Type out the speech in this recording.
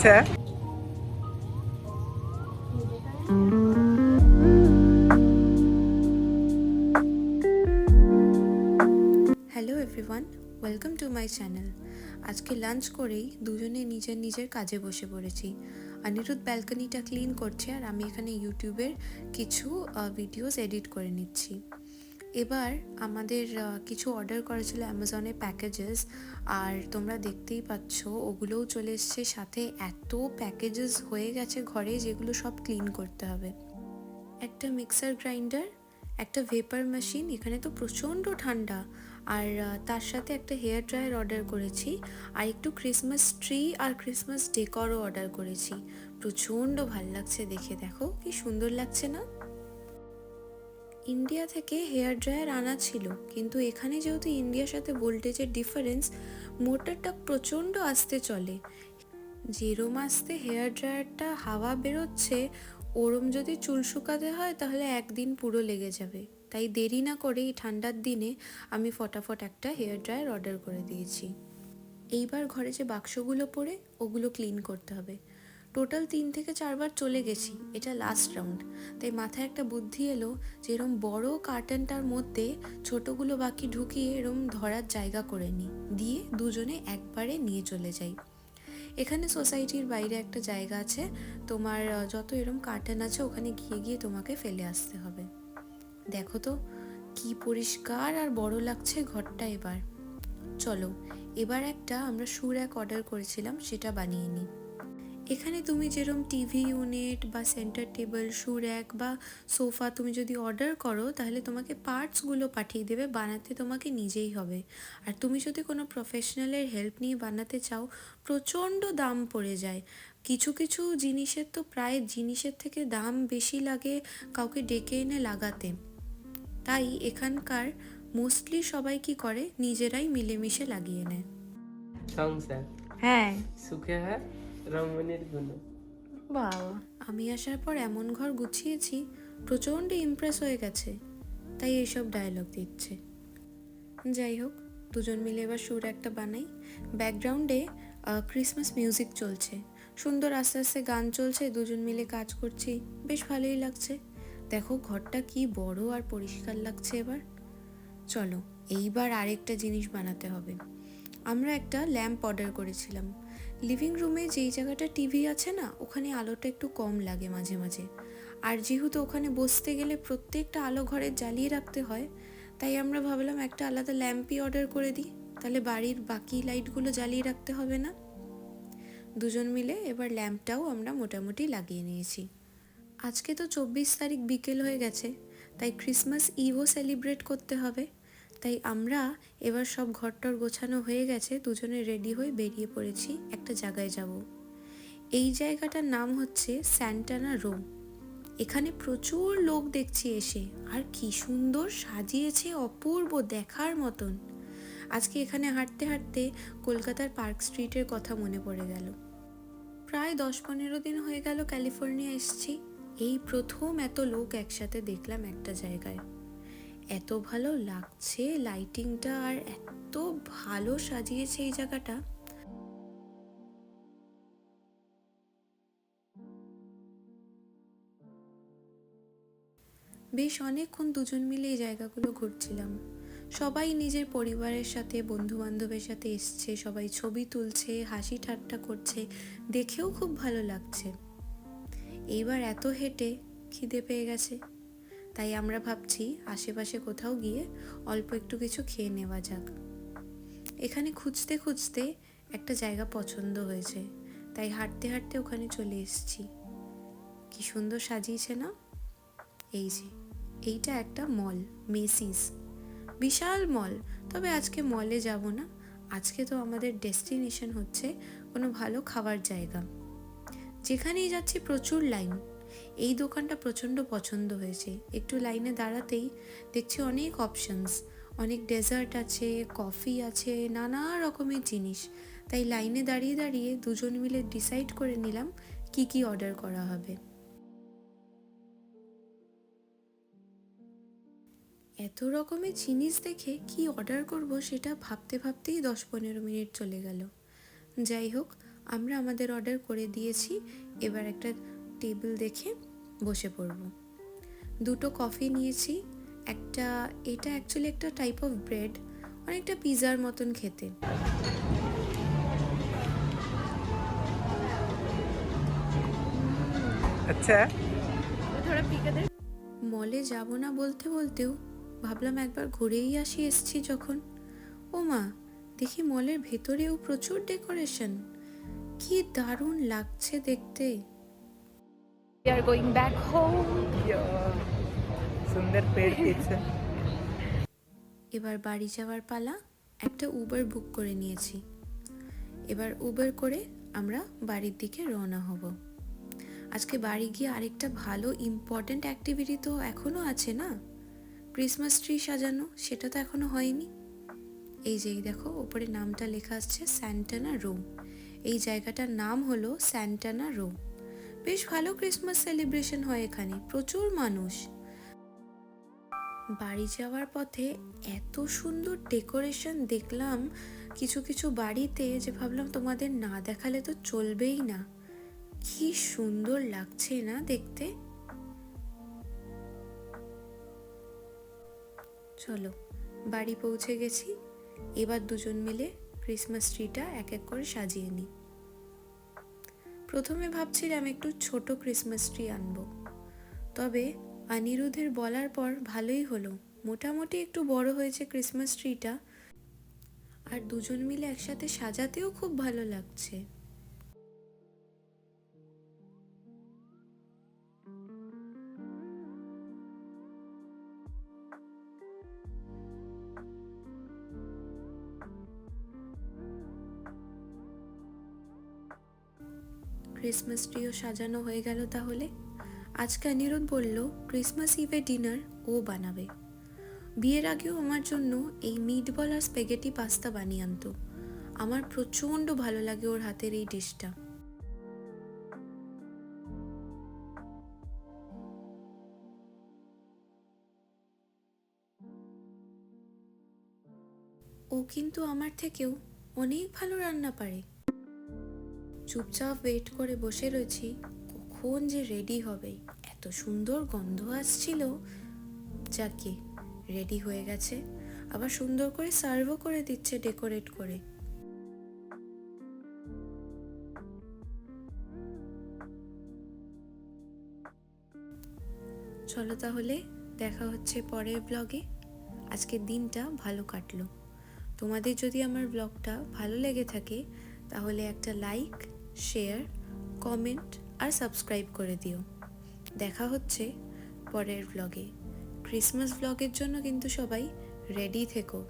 লাগছে hello everyone welcome to my channel আজকে lunch করেই দুজনে নিজের নিজের কাজে বসে পড়েছি। অনিরুদ্ধ ব্যালকনিটা ক্লিন করছে আর আমি এখানে ইউটিউবের কিছু ভিডিওস এডিট করে নিচ্ছি। এবার আমাদের কিছু অর্ডার করা ছিল অ্যামাজনে প্যাকেজেস আর তোমরা দেখতেই পাচ্ছ ওগুলোও চলে এসছে। সাথে এত প্যাকেজেস হয়ে গেছে ঘরে যেগুলো সব ক্লিন করতে হবে। একটা মিক্সার গ্রাইন্ডার একটা ভেপার মেশিন এখানে তো প্রচণ্ড ঠান্ডা। আর তার সাথে একটা হেয়ার ড্রায়ার অর্ডার করেছি, আর একটু ক্রিসমাস ট্রি আর ক্রিসমাস ডেকরও অর্ডার করেছি। প্রচণ্ড ভালো লাগছে দেখে, দেখো কি সুন্দর লাগছে না? ইন্ডিয়া থেকে হেয়ার ড্রায়ার আনা ছিল। কিন্তু এখানে যেহেতু ইন্ডিয়ার সাথে ভোল্টেজের ডিফারেন্স মোটরটা প্রচণ্ড আস্তে চলে। যেরম আস্তে হেয়ার ড্রায়ারটা হাওয়া বেরোচ্ছে, ওরম যদি চুল শুকাতে হয় তাহলে একদিন পুরো লেগে যাবে। তাই দেরি না করে এই ঠান্ডার দিনে আমি ফটাফট একটা হেয়ার ড্রায়ার অর্ডার করে দিয়েছি। এইবার ঘরে যে বাক্সগুলো পড়ে, ওগুলো ক্লিন করতে হবে। টোটাল তিন থেকে চারবার চলে গেছি। এটা লাস্ট রাউন্ড তাই মাথায় একটা বুদ্ধি এলো যে এরম বড় কার্টনটার মধ্যে ছোটগুলো বাকি ঢুকিয়ে এরম ধরার জায়গা করে নিই দিয়ে দুজনে একবারে নিয়ে চলে যাই। এখানে সোসাইটির বাইরে একটা জায়গা আছে। তোমার যত এরম কার্টন আছে ওখানে গিয়ে গিয়ে তোমাকে ফেলে আসতে হবে। দেখো তো, কি পরিষ্কার আর বড় লাগছে ঘরটা এবার। চলো, এবার একটা আমরা সুর এক অর্ডার করেছিলাম, সেটা বানিয়ে নিই এখানে তুমি যেরকম টিভি ইউনিট বা সেন্টার টেবিল শু র্যাক বা সোফা তুমি যদি অর্ডার করো তাহলে তোমাকে পার্টসগুলো পাঠিয়ে দেবে বানাতে তোমাকে নিজেই হবে। আর তুমি যদি কোনো প্রফেশনালের হেল্প নিয়ে বানাতে চাও প্রচণ্ড দাম পড়ে যায়। কিছু কিছু জিনিসের তো প্রায় জিনিসের থেকে দাম বেশি লাগে কাউকে ডেকে এনে লাগাতে। তাই এখানকার মোস্টলি সবাই কি করে? নিজেরাই মিলেমিশে লাগিয়ে নেয়। হ্যাঁ। সুখে হয়? রমণীর গুণ। বাবা আমি আসার পর এমন ঘর গুছিয়েছি, প্রচণ্ড ইমপ্রেস হয়ে গেছে। তাই এইসব ডায়লগ দিচ্ছে। যাই হোক, দুজন মিলে এবার সুর একটা বানাই। ব্যাকগ্রাউন্ডে ক্রিসমাস মিউজিক চলছে। সুন্দর আস্তে আস্তে গান চলছে, দুজন মিলে কাজ করছি। বেশ ভালোই লাগছে। দেখো ঘরটা কি বড় আর পরিষ্কার লাগছে এবার। চলো, এইবার আরেকটা জিনিস বানাতে হবে। আমরা একটা ল্যাম্প অর্ডার করেছিলাম। লিভিং রুমে যেই জায়গাটা টিভি আছে না, ওখানে আলোটা একটু কম লাগে মাঝে মাঝে। আর যেহেতু ওখানে বসতে গেলে প্রত্যেকটা আলো ঘরে জ্বালিয়ে রাখতে হয়, তাই আমরা ভাবলাম একটা আলাদা ল্যাম্পই অর্ডার করে দিই। তাহলে বাড়ির বাকি লাইটগুলো জ্বালিয়ে রাখতে হবে না। দুজন মিলে এবার ল্যাম্পটাও আমরা মোটামুটি লাগিয়ে নিয়েছি। আজকে তো চব্বিশ তারিখ বিকেল হয়ে গেছে, তাই ক্রিসমাস ইভও সেলিব্রেট করতে হবে। তাই আমরা এবার সব ঘরটর গোছানো হয়ে গেছে, দুজনে রেডি হয়ে বেরিয়ে পড়েছি একটা জায়গায় যাব। এই জায়গাটার নাম হচ্ছে স্যান্টানা রো এখানে প্রচুর লোক দেখছি এসে, আর কি সুন্দর সাজিয়েছে অপূর্ব দেখার মতন। আজকে এখানে হাঁটতে হাঁটতে কলকাতার পার্ক স্ট্রিটের কথা মনে পড়ে গেল। প্রায় দশ পনেরো দিন হয়ে গেল ক্যালিফোর্নিয়া এসেছি। এই প্রথম এত লোক একসাথে দেখলাম একটা জায়গায়। এত ভালো লাগছে লাইটিংটা আর এত ভালো সাজিয়েছে এই জায়গাটা। বেশ অনেকক্ষণ দুজন মিলে এই জায়গাগুলো ঘুরছিলাম। সবাই নিজের পরিবারের সাথে বন্ধু বান্ধবের সাথে এসছে, সবাই ছবি তুলছে, হাসি ঠাট্টা করছে, দেখেও খুব ভালো লাগছে। এইবার এত হেঁটে খিদে পেয়ে গেছে। তাই আমরা ভাবছি আশেপাশে কোথাও গিয়ে অল্প একটু কিছু খেয়ে নেওয়া যাক। এখানে খুঁজতে খুঁজতে একটা জায়গা পছন্দ হয়েছে, তাই হাঁটতে হাঁটতে ওখানে চলে এসেছি। কি সুন্দর সাজিয়েছে না? এই যে, এইটা একটা মল, মেসিস। বিশাল মল, তবে আজকে মলে যাব না। আজকে তো আমাদের ডেস্টিনেশন হচ্ছে কোনো ভালো খাবার জায়গা। যেখানেই যাচ্ছি প্রচুর লাইন এই দোকানটা প্রচণ্ড পছন্দ হয়েছে। একটু লাইনে দাঁড়াতেই দেখছি অনেক অপশনস অনেক ডেজার্ট আছে কফি আছে, নানা রকমের জিনিস। তাই লাইনে দাঁড়িয়ে দাঁড়িয়ে দুজন মিলে ডিসাইড করে নিলাম কি কি অর্ডার করা হবে। এত রকমের জিনিস দেখে কি অর্ডার করব সেটা ভাবতে ভাবতেই দশ পনেরো মিনিট চলে গেল। যাই হোক, আমরা আমাদের অর্ডার করে দিয়েছি। এবার একটা টেবিল দেখে বসে পড়ব। দুটো কফি নিয়েছি একটা এটা অ্যাকচুয়ালি একটা টাইপ অফ ব্রেড অনেকটা পিজার মতন খেতে। আচ্ছা। মলে যাব না বলতে বলতেও ভাবলাম একবার ঘুরেই আসি এসছি যখন। ও মা দেখি মলের ভেতরেও প্রচুর ডেকোরেশন কি দারুণ লাগছে দেখতে। We are going back home. সুন্দর পেড় এবার বাড়ি যাওয়ার পালা একটা উবার বুক করে নিয়েছি। এবার উবার করে আমরা বাড়ির দিকে রওনা হব। আজকে বাড়ি গিয়ে আরেকটা ভালো ইম্পর্ট্যান্ট অ্যাক্টিভিটি তো এখনও আছে না? ক্রিসমাস ট্রি সাজানো সেটা তো এখনও হয়নি। এই যে দেখো ওপরে নামটা লেখা আছে স্যান্টানা রো এই জায়গাটার নাম হলো স্যান্টানা রো বেশ ভালো ক্রিসমাস সেলিব্রেশন হয় এখানে, প্রচুর মানুষ। বাড়ি যাওয়ার পথে এত সুন্দর ডেকোরেশন দেখলাম, কিছু কিছু বাড়িতে যে ভাবলাম তোমাদের না দেখালে তো চলবেই না। কি সুন্দর লাগছে না দেখতে। চলো, বাড়ি পৌঁছে গেছি, এবার দুজন মিলে ক্রিসমাস ট্রিটা এক এক করে সাজিয়ে নিই। প্রথমে ভাবছিলাম একটু ছোট ক্রিসমাস ট্রি আনব। তবে অনিরুদ্ধের বলার পর ভালোই হলো। মোটামুটি একটু বড় হয়েছে ক্রিসমাস ট্রিটা আর দুজন মিলে একসাথে সাজাতেও খুব ভালো লাগছে। ক্রিসমাস ট্রিও সাজানো হয়ে গেল তাহলে? আজকে অনিরুদ্ধ বলল ক্রিসমাস ইভে ডিনার ও বানাবে। বিয়ের আগেও আমার জন্য এই মিটবল আর স্পেগেটি পাস্তা বানিয়ে আনতো। আমার প্রচণ্ড ভালো লাগে ওর হাতের এই ডিশটা ও কিন্তু আমার থেকেও অনেক ভালো রান্না পারে। চুপচাপ ওয়েট করে বসে রয়েছি, কখন যে রেডি হবে। এত সুন্দর গন্ধ আসছিল। যাকে রেডি হয়ে গেছে, আবার সুন্দর করে সার্ভও করে দিচ্ছে ডেকোরেট করে। চলো তাহলে দেখা হচ্ছে পরের ব্লগে আজকের দিনটা ভালো কাটলো। তোমাদের যদি আমার ব্লগটা ভালো লেগে থাকে, তাহলে একটা লাইক শেয়ার কমেন্ট আর সাবস্ক্রাইব করে দিও। দেখা হচ্ছে পরের ব্লগে ক্রিসমাস ব্লগের জন্য কিন্তু সবাই রেডি থেকো।